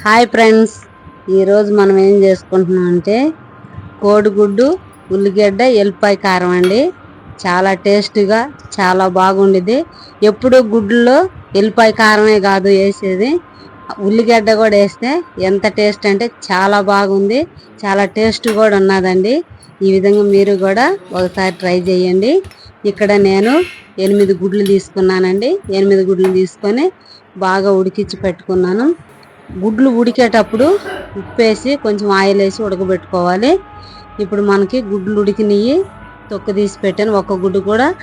Hi friends. ఈరోజు మనం ఏం చేసుకుంటున్నాం అంటే కోడిగుడ్డు ఉల్లిగడ్డ ఎల్లిపాయ కారం అండి. చాలా టేస్ట్గా చాలా బాగుండేది ఎప్పుడు గుడ్డులో ఎల్లిపాయ కారమే కాదు వేసేది. ఉల్లిగడ్డ కూడా వేస్తే ఎంత టేస్ట్ అంటే చాలా బాగుంది. చాలా టేస్ట్ కూడా ఉన్నదండి. ఈ విధంగా మీరు కూడా ఒకసారి ట్రై చేయండి. ఇక్కడ నేను ఎనిమిది గుడ్లు తీసుకున్నానండి. ఎనిమిది గుడ్లు తీసుకొని బాగా ఉడికించి పెట్టుకున్నాను. గుడ్లు ఉడికేటప్పుడు ఉప్పేసి కొంచెం ఆయిల్ వేసి ఉడకబెట్టుకోవాలి. ఇప్పుడు మనకి గుడ్లు ఉడికినవి తొక్కు తీసి పెట్టాను. ఒక్క గుడ్డు కూడా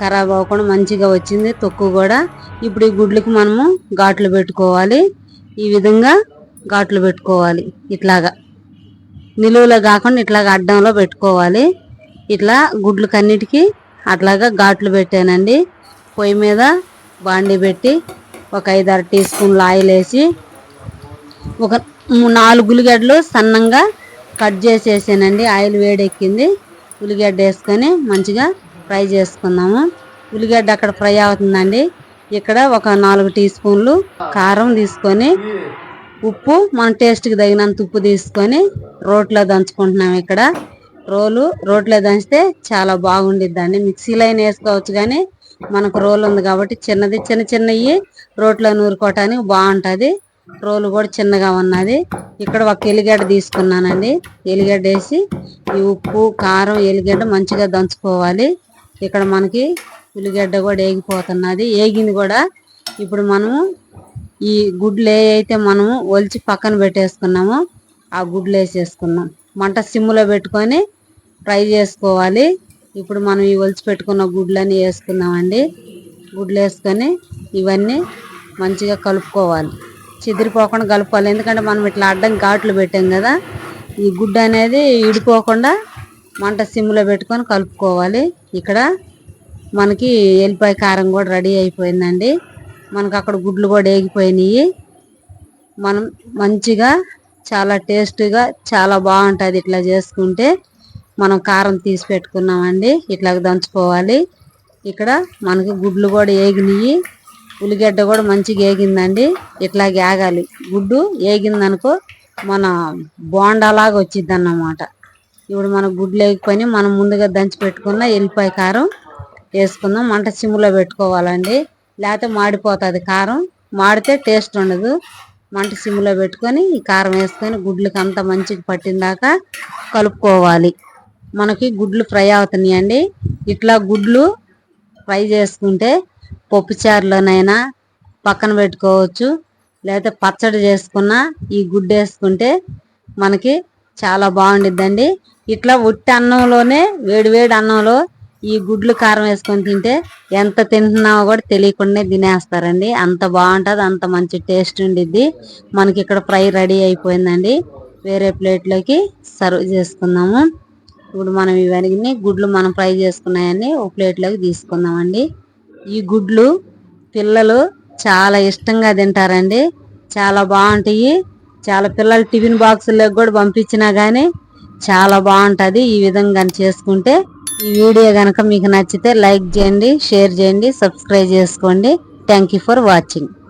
ఖరాబ్ అవ్వకుండా మంచిగా వచ్చింది తొక్కు కూడా. ఇప్పుడు ఈ గుడ్లకి మనము ఘాట్లు పెట్టుకోవాలి. ఈ విధంగా ఘాట్లు పెట్టుకోవాలి ఇట్లాగా. నిలువలో కాకుండా ఇట్లాగా అడ్డంలో పెట్టుకోవాలి. ఇట్లా గుడ్లకన్నిటికీ అట్లాగా ఘాట్లు పెట్టానండి. పొయ్యి మీద బాండి పెట్టి ఒక ఐదారు టీ స్పూన్లు ఆయిల్ వేసి ఒక మూ- నాలుగు ఉల్లిగడ్డలు సన్నంగా కట్ చేసేసానండి. ఆయిల్ వేడెక్కింది. ఉల్లిగడ్డ వేసుకొని మంచిగా ఫ్రై చేసుకుందాము. ఉల్లిగడ్డ అక్కడ ఫ్రై అవుతుందండి. ఇక్కడ ఒక నాలుగు టీ స్పూన్లు కారం తీసుకొని ఉప్పు మన టేస్ట్కి తగినంత ఉప్పు తీసుకొని రోట్లో దంచుకుంటున్నాం ఇక్కడ. రోలు రోట్లో దంచితే చాలా బాగుండిద్దండి. మిక్సీలో అయినా వేసుకోవచ్చు కానీ మనకు రోలు ఉంది కాబట్టి చిన్నది చిన్న చిన్నవి రోట్లో నూరుకోవటానికి బాగుంటుంది. రోలు కూడా చిన్నగా ఉన్నది. ఇక్కడ ఒక ఎల్లిగడ్డ తీసుకున్నానండి. ఎల్లిగడ్డ వేసి ఈ ఉప్పు కారం ఎల్లిగడ్డ మంచిగా దంచుకోవాలి. ఇక్కడ మనకి ఉల్లిగడ్డ కూడా ఏగిపోతున్నది. ఏగింది కూడా ఇప్పుడు మనము ఈ గుడ్లు ఏ అయితే మనము ఒలిచి పక్కన పెట్టేసుకున్నామో ఆ గుడ్లు వేసేసుకున్నాం. మంట సిమ్లో పెట్టుకొని ఫ్రై చేసుకోవాలి. ఇప్పుడు మనం ఈ ఒలిచి పెట్టుకున్న గుడ్లన్నీ వేసుకున్నామండి గుడ్లు వేసుకొని ఇవన్నీ మంచిగా కలుపుకోవాలి. చెదిరిపోకుండా కలుపుకోవాలి. ఎందుకంటే మనం ఇట్లా అడ్డం ఘాట్లు పెట్టాం కదా ఈ గుడ్డు అనేది ఇడిపోకుండా మంట సిమ్లో పెట్టుకొని కలుపుకోవాలి. ఇక్కడ మనకి ఎల్లిపాయ కారం కూడా రెడీ అయిపోయిందండి. మనకు అక్కడ గుడ్లు కూడా వేగిపోయినాయి మనం మంచిగా చాలా టేస్ట్గా చాలా బాగుంటుంది ఇట్లా చేసుకుంటే. మనం కారం తీసి పెట్టుకున్నామండి. ఇట్లా దంచుకోవాలి. ఇక్కడ మనకి గుడ్లు కూడా ఏగినాయి. ఉల్లిగడ్డ కూడా మంచిగా ఏగిందండి. ఇట్లా ఏగాలి గుడ్డు ఏగిందనుకో మన బోండాలాగా వచ్చింది అన్నమాట ఇప్పుడు మన గుడ్లు వేగిపోయి మనం ముందుగా దంచి పెట్టుకున్న ఎల్లిపాయ కారం వేసుకుందాం. మంట సిమ్లో పెట్టుకోవాలండి. లేకపోతే మాడిపోతుంది కారం. మాడితే టేస్ట్ ఉండదు. మంట సిమ్లో పెట్టుకొని ఈ కారం వేసుకొని గుడ్లకి అంతా మంచిగా పట్టిందాకా కలుపుకోవాలి. మనకి గుడ్లు ఫ్రై అవుతున్నాయండి. ఇట్లా గుడ్లు ఫ్రై చేసుకుంటే పప్పుచారులోనైనా పక్కన పెట్టుకోవచ్చు. లేకపోతే పచ్చడి చేసుకున్న ఈ గుడ్డు వేసుకుంటే మనకి చాలా బాగుండిద్దండి. ఇట్లా ఉట్టి అన్నంలోనే వేడి వేడి అన్నంలో ఈ గుడ్లు కారం వేసుకొని తింటే ఎంత తింటున్నామో కూడా తెలియకుండానే తినేస్తారండి. అంత బాగుంటుంది అంత మంచి టేస్ట్ ఉండిద్ది. మనకి ఇక్కడ ఫ్రై రెడీ అయిపోయిందండి. వేరే ప్లేట్లోకి సర్వ్ చేసుకుందాము. ఇప్పుడు మనం ఇవన్నీ గుడ్లు మనం ఫ్రై చేసుకున్నాయని ఒక ప్లేట్లోకి తీసుకుందామండి. ఈ గుడ్లు పిల్లలు చాలా ఇష్టంగా తింటారండి. చాలా బాగుంటాయి. చాలా పిల్లలు టిఫిన్ బాక్సులకు కూడా పంపించినా కానీ చాలా బాగుంటుంది ఈ విధంగా చేసుకుంటే. ఈ వీడియో కనుక మీకు నచ్చితే లైక్ చేయండి షేర్ చేయండి సబ్స్క్రైబ్ చేసుకోండి. Thank for watching